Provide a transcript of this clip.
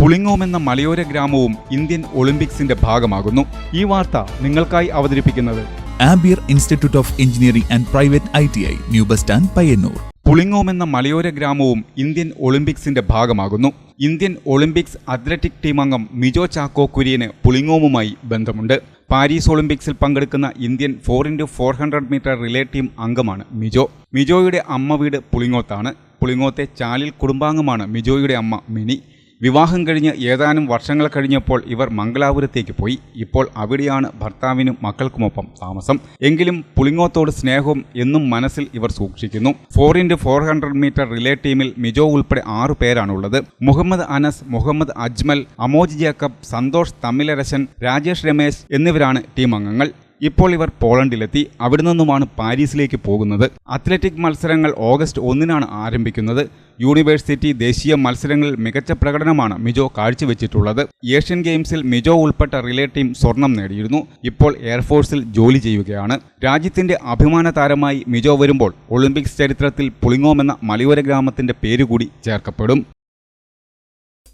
പുളിങ്ങോം എന്ന മലയോര ഗ്രാമവും ഇന്ത്യൻ ഒളിമ്പിക്സിന്റെ ഭാഗമാകുന്നു. ഈ വാർത്ത നിങ്ങൾക്കായി അവതരിപ്പിക്കുന്നത് Ampere institute of engineering and private I T I new bus stand Payyanur. Pulingome എന്ന മലയോര ഗ്രാമവും ഇന്ത്യൻ ഒളിമ്പിക്സിന്റെ ഭാഗമാകുന്നു. ഇന്ത്യൻ ഒളിമ്പിക്സ് അത്ലറ്റിക് ടീമംഗം അംഗം മിജോ ചാക്കോ കുര്യന് പുളിങ്ങോമുമായി ബന്ധമുണ്ട്. പാരീസ് ഒളിമ്പിക്സിൽ പങ്കെടുക്കുന്ന Indian four into four hundred metre relay team അംഗമാണ് മിജോ. മിജോയുടെ അമ്മ വീട് പുളിങ്ങോത്താണ്. പുളിങ്ങോത്തെ ചാലിൽ കുടുംബാംഗമാണ് മിജോയുടെ അമ്മ മിനി. വിവാഹം കഴിഞ്ഞ് ഏതാനും വർഷങ്ങൾ കഴിഞ്ഞപ്പോൾ ഇവർ മംഗലാപുരത്തേക്ക് പോയി. ഇപ്പോൾ അവിടെയാണ് ഭർത്താവിനും മക്കൾക്കുമൊപ്പം താമസം. എങ്കിലും പുളിങ്ങോത്തോട് സ്നേഹവും എന്നും മനസ്സിൽ ഇവർ സൂക്ഷിക്കുന്നു. Four into four hundred metre relay ടീമിൽ മിജോ ഉൾപ്പെടെ ആറു പേരാണുള്ളത്. മുഹമ്മദ് അനസ് മുഹമ്മദ് അജ്മൽ അമോജ് ജേക്കബ് സന്തോഷ് തമിലരശൻ രാജേഷ് രമേശ് എന്നിവരാണ് ടീം അംഗങ്ങൾ. ഇപ്പോൾ ഇവർ പോളണ്ടിലെത്തി. അവിടെ നിന്നുമാണ് പാരീസിലേക്ക് പോകുന്നത്. അത്ലറ്റിക് മത്സരങ്ങൾ ഓഗസ്റ്റ് ഒന്നിനാണ് ആരംഭിക്കുന്നത്. യൂണിവേഴ്സിറ്റി ദേശീയ മത്സരങ്ങളിൽ മികച്ച പ്രകടനമാണ് മിജോ കാഴ്ചവെച്ചിട്ടുള്ളത്. ഏഷ്യൻ ഗെയിംസിൽ മിജോ ഉൾപ്പെട്ട റിലേ ടീം സ്വർണം നേടിയിരുന്നു. ഇപ്പോൾ എയർഫോഴ്സിൽ ജോലി ചെയ്യുകയാണ്. രാജ്യത്തിന്റെ അഭിമാന താരമായി മിജോ വരുമ്പോൾ ഒളിമ്പിക്സ് ചരിത്രത്തിൽ പുളിങ്ങോമെന്ന മലയോര ഗ്രാമത്തിന്റെ പേരുകൂടി ചേർക്കപ്പെടും.